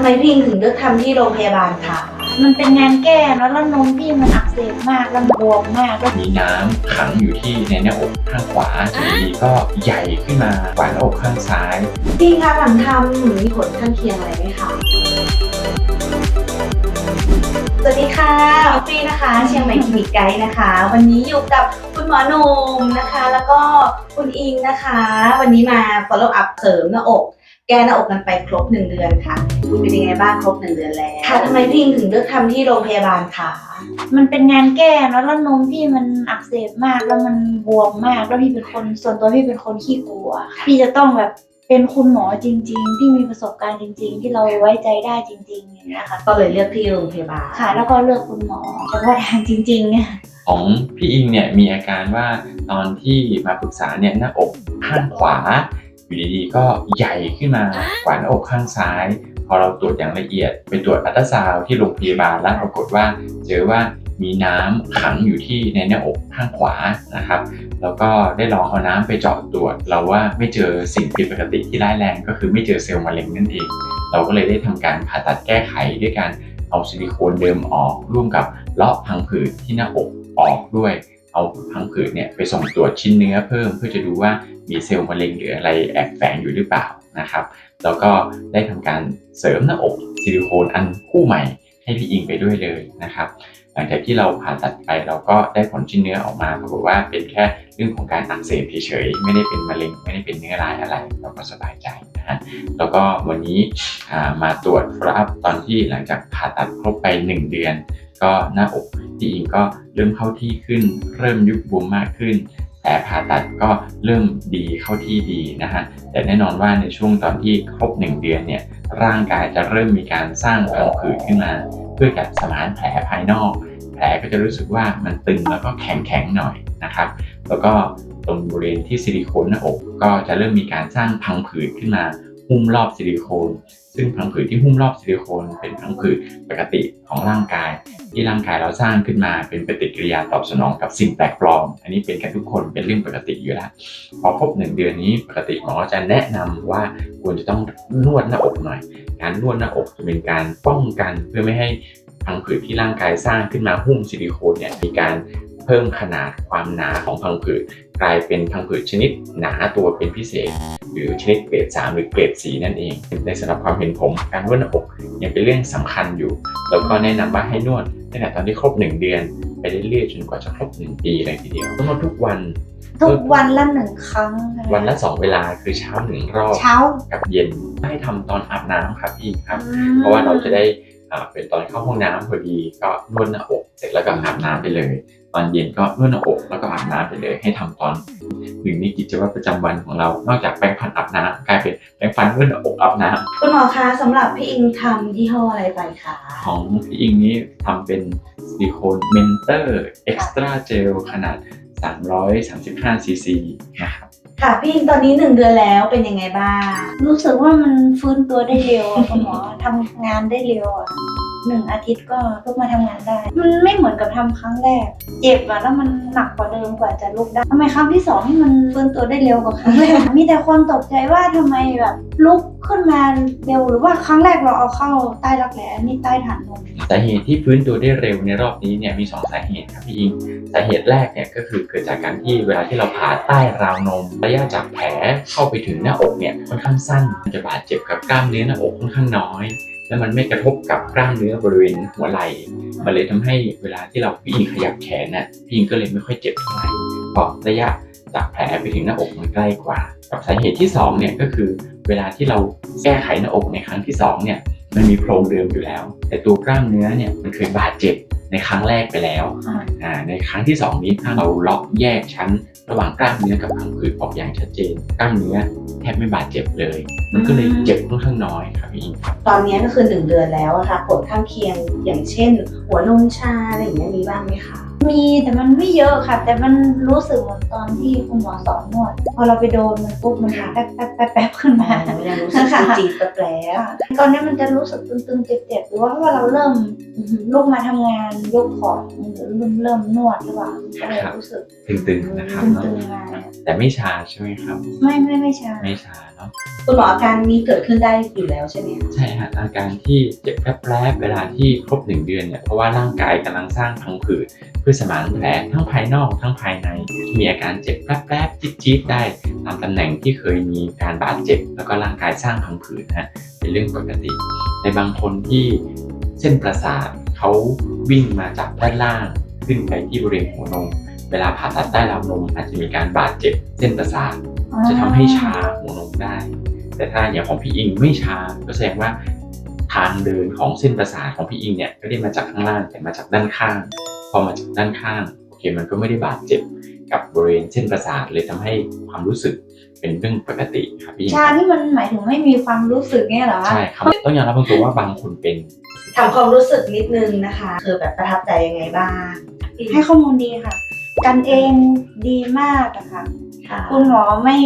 ทำไมพี่อิงถึงเลือกทำที่โรงพยาบาลคะมันเป็นงานแก้เนอะแล้วนมพี่มันอักเสบมากแล้วมันบวมมากแล้วมีน้ำขังอยู่ที่ในหน้าอกข้างขวาอยู่ดีๆก็ใหญ่ขึ้นมากว่าหน้าอกข้างซ้ายพี่อิงคะหลังทำมีผลข้างเคียงอะไรไหมคะสวัสดีค่ะออฟฟี่นะคะ เชียงใหม่คลินิกไกด์นะคะ วันนี้อยู่กับคุณหมอหนุ่มนะคะ แล้วก็คุณอิงนะคะ วันนี้มา follow up เสริมหน้าอก แก้หน้าอกกันไปครบหนึ่งเดือนค่ะเป็นยังไงบ้างครบหนึ่งเดือนแล้วค่ะทำไมพี่อิงถึงเลือกทำที่โรงพยาบาลคะมันเป็นงานแก้เนอะแล้วนมพี่มันอักเสบมากแล้วมันบวมมากแล้วพี่เป็นคนส่วนตัวพี่เป็นคนขี้กลัวค่ะพี่จะต้องแบบเป็นคุณหมอจริง ๆ ที่มีประสบการณ์จริง ๆ ที่เราไว้ใจได้จริงๆอย่างเงี้ยค่ะ ก็เลยเลือกที่โรงพยาบาลค่ะ แล้วก็เลือกคุณหมอเฉพาะทางจริงๆเนี่ยของพี่อิงเนี่ยมีอาการว่าตอนที่มาปรึกษาเนี่ยหน้าอกข้างขวา อยู่ดีๆก็ใหญ่ขึ้นมากว่าหน้าอกข้างซ้าย พอเราตรวจอย่างละเอียด ไปตรวจอัลตราซาวด์ที่โรงพยาบาลแล้วปรากฏว่า เจอว่ามีน้ำขังอยู่ที่ในหน้าอกข้างขวานะครับ แล้วก็ได้ลองเอาน้ำไปเจาะตรวจ เราว่าไม่เจอสิ่งผิดปกติที่ร้ายแรง ก็คือไม่เจอเซลล์มะเร็งนั่นเอง เราก็เลยได้ทำการผ่าตัดแก้ไขด้วยการเอาซิลิโคนเดิมออกร่วมกับเลาะพังผืดที่หน้าอกออกด้วย เอาพังผืดเนี่ยไปส่งตรวจชิ้นเนื้อเพิ่มเพื่อจะดูว่ามีเซลล์มะเร็งหรืออะไรแอบแฝงอยู่หรือเปล่านะครับ แล้วก็ได้ทำการเสริมหน้าอกซิลิโคนอันคู่ใหม่ให้พี่อิงไปด้วยเลยนะครับ ลังจากที่เราผ่าตัดไปเราก็ได้ผลชิ้นเนื้อออกมาปรากฏว่าเป็นแค่เรื่องของการอักเสบเฉยๆไม่ได้เป็นมะเร็งไม่ได้เป็นเนื้อร้ายอะไรเราก็สบายใจนะฮะแล้วก็วันนี้มาตรวจ follow up ตอนที่หลังจากผ่าตัดครบไป 1 เดือน ก็หน้าอกพี่อิงก็เริ่มเข้าที่ขึ้น เริ่มยุบบวมมากขึ้นแต่ผ่าตัดก็เริ่มดีเข้าที่ดีนะฮะ แต่แน่นอนว่าในช่วงตอนที่ครบ 1 เดือนเนี่ย ร่างกายจะเริ่มมีการสร้างพังผืดขึ้นมา เพื่อจัดสมานแผลภายนอก แผลก็จะรู้สึกว่ามันตึงแล้วก็แข็งแข็งๆหน่อยนะครับ แล้วก็ตรงบริเวณที่ซิลิโคนหน้าอกก็จะเริ่มมีการสร้างพังผืดขึ้นมาหุ้มรอบซิลิโคน ซึ่งพังผืดที่หุ้มรอบซิลิโคนเป็นพังผืดปกติของร่างกาย ที่ร่างกายเราสร้างขึ้นมาเป็นปฏิกิริยาตอบสนองกับสิ่งแปลกปลอม อันนี้เป็นกันทุกคนเป็นเรื่องปกติอยู่แล้วพอครบหนึ่งเดือนนี้ปกติหมอจะแนะนำว่าควรจะต้องนวดหน้าอกหน่อย การนวดหน้าอกจะเป็นการป้องกันเพื่อไม่ให้ พังผืดที่ร่างกายสร้างขึ้นมาหุ้มซิลิโคนเนี่ยมีการเพิ่มขนาดความหนาของพังผืดกลายเป็นพังผืดชนิดหนาตัวเป็นพิเศษ หรือชนิดเกรด 3 หรือเกรด 4 นั่นเอง ในสำหรับความเห็นผม การนวดหน้าอกยังเป็นเรื่องสำคัญอยู่ แล้วก็แนะนำว่าให้นวดตั้งแต่ตอนที่ครบ 1 เดือน ไปเรื่อยๆจนกว่าจะครบ 1 ปีเลยทีเดียวต้องนวดทุกวันทุกวันละหนึ่งครั้งค่ะวันละ2เวลาคือเช้าหนึ่งรอบ เช้ากับเย็นให้ทำตอนอาบน้ำครับพี่ครับอืมเพราะว่าเราจะได้อ่า เป็นตอนเข้าห้องน้ำพอดีก็นวดหน้าอกเสร็จแล้วก็อาบน้ำไปเลยตอนเย็นก็นวดหน้าอกแล้วก็อาบน้ำไปเลย ให้ทำตอนหนึ่งในกิจวัตรประจำวันของเรา นอกจากแปรงฟันอาบน้ำกลายเป็นแปรงฟันนวดหน้าอกอาบน้ำคุณหมอคะสำหรับพี่อิงทำยี่ห้ออะไรไปคะของพี่อิงนี้ทำเป็นซิลิโคนเมนเตอร์เอ็กซ์ตร้าเจลขนาด 335ซีซีนะครับ ค่ะพี่อิงตอนนี้หนึ่งเดือนแล้วเป็นยังไงบ้าง รู้สึกว่ามันฟื้นตัวได้เร็วอะคุณหมอ ทำงานได้เร็วอะ หนึ่งอาทิตย์ก็ลุกมาทำงานได้ มันไม่เหมือนกับทำครั้งแรก เจ็บอะแล้วมันหนักกว่าเดิมกว่าจะลุกได้ทำไมครั้งที่สองนี่มันฟื้นตัวได้เร็วกว่าครั้งแรกมีแต่คนตกใจว่าทำไมแบบลุกขึ้นมาเร็วหรือว่าครั้งแรกเราเอาเข้าใต้รักแร้นี่ใต้ฐานนมสาเหตุที่ฟื้นตัวได้เร็วในรอบนี้เนี่ยมีสองสาเหตุครับพี่อิงสาเหตุแรกเนี่ยก็คือเกิดจากการที่เวลาที่เราผ่าใต้ราวนม ระยะจากแผลเข้าไปถึงหน้าอกเนี่ยค่อนข้างสั้นมันจะบาดเจ็บกับกล้ามเนื้อหน้าอกค่อนข้างน้อย และมันไม่กระทบกับกล้ามเนื้อบริเวณหัวไหล่ มันเลยทำให้เวลาที่เราพี่อิงขยับแขนน่ะพี่อิงก็เลยไม่ค่อยเจ็บเท่าไหร่เพราะระยะจากแผลไปถึงหน้าอกมันใกล้กว่า กับสาเหตุที่สองเนี่ยก็คือเวลาที่เราแก้ไขหน้าอกในครั้งที่สองเนี่ยมันมีโพรงเดิมอยู่แล้ว แต่ตัวกล้ามเนื้อเนี่ยมันเคยบาดเจ็บในครั้งแรกไปแล้วอ่าในครั้งที่ 2 นี้ถ้าเราล็อกแยกชั้น ระหว่างกล้ามเนื้อกับพังผืดออกอย่างชัดเจน กล้ามเนื้อแทบไม่บาดเจ็บเลย มันก็เลยเจ็บค่อนข้างน้อยครับพี่อิงครับตอนนี้ก็คือหนึ่งเดือนแล้วอะค่ะผลข้างเคียงอย่างเช่น หัวนมชาอะไรอย่างเงี้ยมีบ้างไหมคะม มีแต่มันไม่เยอะค่ะ แต่มันรู้สึกเหมือนตอนที่คุณหมอสอนนวด พอเราไปโดนมันปุ๊บมันแป๊บแป๊บแป๊บแป๊บขึ้นมายังรู้สึกจีดๆแปลกค่ะตอนนี้มันจะรู้สึกตึงๆเจ็บๆหรือว่าถ้าเราเริ่มๆลุกมาทำงานยกของหรือเริ่มเริ่มนวดหรือเปล่าก็เลยรู้สึกตึงๆนะครับตึเนาะงๆมาเนี่ยแต่ไม่ชาใช่ไหมครับ ไม่ไม่ไม่ใช่ไม่ชาเนาะคุณหมออาการนี้เกิดขึ้นได้อยู่แล้วใช่ไหมคะใช่ฮะอาการที่เจ็บแป๊บๆเวลาที่ครบหนึ่งเดือนเนี่ยเพราะว่าร่างกายกำลังสร้างพังผืดเพื่อสมานแผลทั้งภายนอกทั้งภายใน มีอาการเจ็บแป๊บๆจี๊ดๆได้ตามตำแหน่งที่เคยมีการบาดเจ็บ แล้วก็ร่างกายสร้างพังผืดนะฮะเป็นเรื่องปกติ ในบางคนที่เส้นประสาทเขาวิ่งมาจากด้านล่างขึ้นไปที่บริเวณหัวนมเวลาผ่าตัดใต้ราวนมอาจจะมีการบาดเจ็บเส้นประสาทจะทำให้ชาหัวนมได้ แต่ถ้าอย่างของพี่อิงไม่ชาก็แสดงว่าทางเดินของเส้นประสาทของพี่อิงเนี่ยไม่ได้มาจากข้างล่างแต่มาจากด้านข้าง พอมาจากด้านข้างโอเคมันก็ไม่ได้บาดเจ็บกับบริเวณเส้นประสาทเลยทำให้ความรู้สึกเป็นเรื่องปกติครับพี่อิงชาที่มันหมายถึงไม่มีความรู้สึกเนี่ยเหรอใช่ครับต้องยอมรับตรงๆว่าบางคนเป็นทำความรู้สึกนิดนึงนะคะคือแบบประทับใจยังไงบ้าง ให้ข้อมูลดีค่ะ กันเองดีมากอะค่ะค่ะคุณหมอไม่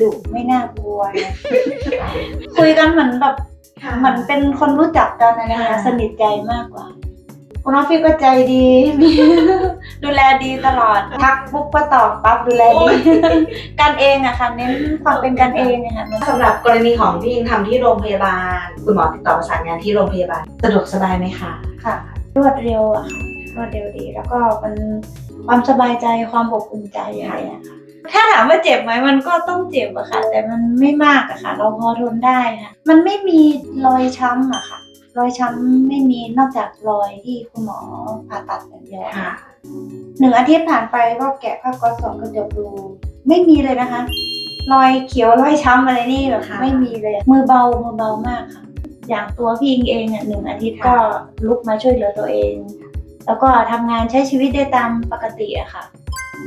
ดุไม่น่ากลัวนะคุยกันเหมือนแบบค่ะเหมือนเป็นคนรู้จักกันนะนะคะค่ะสนิทใจมากกว่า คุณน้องฟิวก็ใจดี ดูแลดีตลอดทักปุ๊บก็ตอบปั๊บดูแลดีกันเองอะค่ะเน้นความเป็นกันเองอะค่ะสำหรับกรณีของพี่อิงทำที่โรงพยาบาล คุณหมอติดต่อประสานงานที่โรงพยาบาล สะดวกสบายไหมคะค่ะ รวดเร็วอะค่ะรวดเร็วดี แล้วก็มันความสบายใจความอบอุ่นใจอะไรอะค่ะถ้าถามว่าเจ็บไหมมันก็ต้องเจ็บอะค่ะ แต่มันไม่มากอะค่ะ เราพอทนได้ค่ะ มันไม่มีรอยช้ำอะค่ะ รอยช้ำไม่มีนอกจากรอยที่คุณหมอผ่าตัดอย่างเดียวค่ะหนึ่งอาทิตย์ผ่านไปก็แกะผ้าก๊อซสองกระจกดู ไม่มีเลยนะคะ รอยเขียวรอยช้ำอะไรนี่แบบค่ะไม่มีเลย มือเบามือเบามากค่ะ อย่างตัวพี่อิงเองเนี่ยหนึ่งอาทิตย์ก็ลุกมาช่วยเหลือตัวเอง แล้วก็ทำงานใช้ชีวิตได้ตามปกติอะค่ะ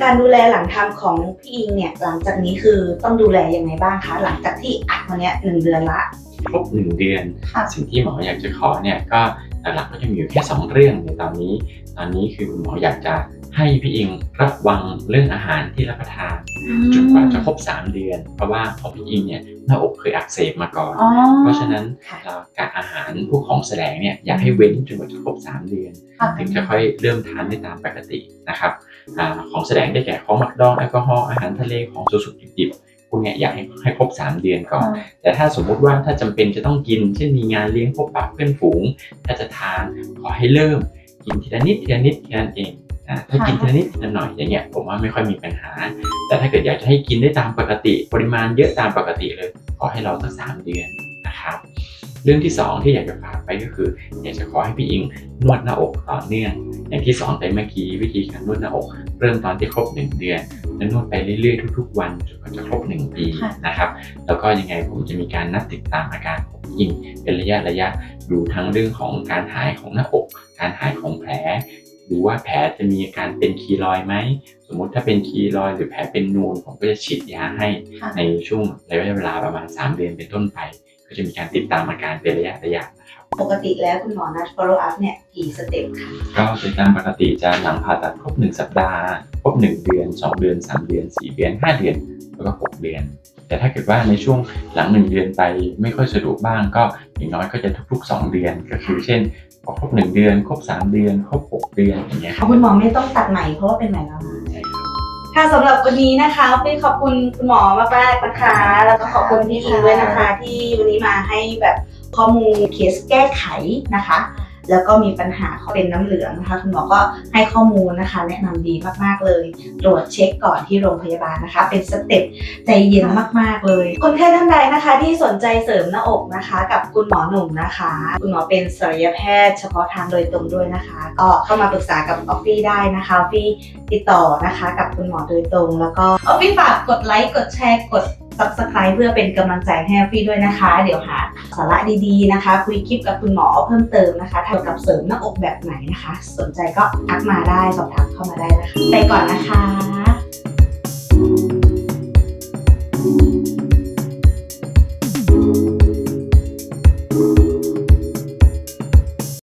การดูแลหลังทำของพี่อิงเนี่ยหลังจากนี้คือต้องดูแลยังไงบ้างคะหลังจากที่อัดมาเนี้ยหนึ่งเดือนละ ครบหนึ่งเดือนค่ะสิ่งที่หมออยากจะขอเนี่ยก็หลักๆก็จะมีอยู่แค่สองเรื่องในตอนนี้ ตอนนี้คือคุณหมออยากจะให้พี่อิงระวังเรื่องอาหารที่รับประทานจนกว่าจะครบ 3 เดือน เพราะว่าของพี่อิงเนี่ยหน้าอกเคยอักเสบมาก่อนอ๋อเพราะฉะนั้นค่ะเราการอาหารพวกของแสลงเนี่ยอยากให้เว้นจนกว่าจะครบ 3 เดือนค่ะถึงจะค่อยเริ่มทานได้ตามปกตินะครับอาของแสดงได้แก่ของหมักดองแอลกอฮอล์อาหารทะเลของสุกๆดิบๆ พวกเนี้ยอยากให้ให้ครบ 3 เดือนก่อน แต่ถ้าสมมุติว่าถ้าจำเป็นจะต้องกิน เช่นมีงานเลี้ยงพบปะเพื่อนฝูง ถ้าจะทานขอให้เริ่มกินทีละนิดทีละนิดแค่นั้นเองอ่าถ้ากินทีละนิดทีละหน่อยอย่างเงี้ยผมว่าไม่ค่อยมีปัญหา แต่ถ้าเกิดอยากจะให้กินได้ตามปกติ ปริมาณเยอะตามปกติเลย ขอให้รอสักสามเดือนนะครับเรื่องที่สองที่อยากจะฝากไปก็คือ อยากจะขอให้พี่อิงนวดหน้าอกต่อเนื่อง อย่างที่สอนไปเมื่อกี้วิธีการนวดหน้าอก เริ่มตอนที่ครบหนึ่งเดือน แล้วนวดไปเรื่อยๆทุกๆ วันจนกว่าจะครบหนึ่งปีนะครับ แล้วก็ยังไงผมจะมีการนัดติดตามอาการของพี่อิงเป็นระยะระยะดูทั้งเรื่องของการหายของหน้าอก การหายของแผลดูว่าแผลจะมีอาการเป็นคีรอยไหมสมมุติถ้าเป็นคีรอยหรือแผลเป็นนูนผมก็จะฉีดยาให้ในช่วงระยะเวลาประมาณ 3 เดือนเป็นต้นไป ก็จะมีการติดตามอาการเป็นระยะระยะน ปกติแล้วคุณหมอนัด follow up เนี่ยกี่สเต็ปคะก็โดยตามปกติจะหลังผ่าตัดครบ 1 สัปดาห์ ครบ 1 เดือน 2 เดือน 3 เดือน 4 เดือน 5 เดือน แล้วก็ 6 เดือน แต่ถ้าเกิดว่าในช่วงหลัง 1 เดือนไปไม่ค่อยสะดวกบ้าง ก็อย่างน้อยก็จะทุก ๆ 2 เดือน ก็คือเช่นพอครบ 1 เดือน ครบ 3 เดือน ครบ 6 เดือนอย่างเงี้ยเอาคุณหมอไม่ต้องตัดใหม่เพราะว่าเป็นใหม่แล้วนะใช่ ค่ะสำหรับวันนี้นะคะพี่ขอบคุณคุณหมอมากๆนะคะ แล้วก็ขอบคุณพี่อิงด้วยนะคะ ที่วันนี้มาให้แบบข้อมูลเคสแก้ไขนะคะ แล้วก็มีปัญหาเขาเป็นน้ำเหลืองนะคะคุณหมอก็ให้ข้อมูลนะคะ แนะนำดีมากๆเลย ตรวจเช็คก่อนที่โรงพยาบาลนะคะ เป็นสเต็ปใจเย็นมากๆเลย คนไข้ท่านใดนะคะที่สนใจเสริมหน้าอกนะคะ กับคุณหมอหนุ่มนะคะ คุณหมอเป็นศัลยแพทย์เฉพาะทางโดยตรงด้วยนะคะ ก็เข้ามาปรึกษากับออฟฟี่ได้นะคะออฟฟี่ติดต่อนะคะ กับคุณหมอโดยตรง แล้วก็ออฟฟี่ฝากกดไลค์กดแชร์กด subscribe เพื่อเป็นกำลังใจให้พี่ด้วยนะคะ เดี๋ยวหาสาระดีๆนะคะ คุยคลิปกับคุณหมอเพิ่มเติมนะคะเกี่ยวกับเสริมหน้าอกแบบไหนนะคะ สนใจก็ทักมาได้สอบถามเข้ามาได้นะคะ ไปก่อนนะคะ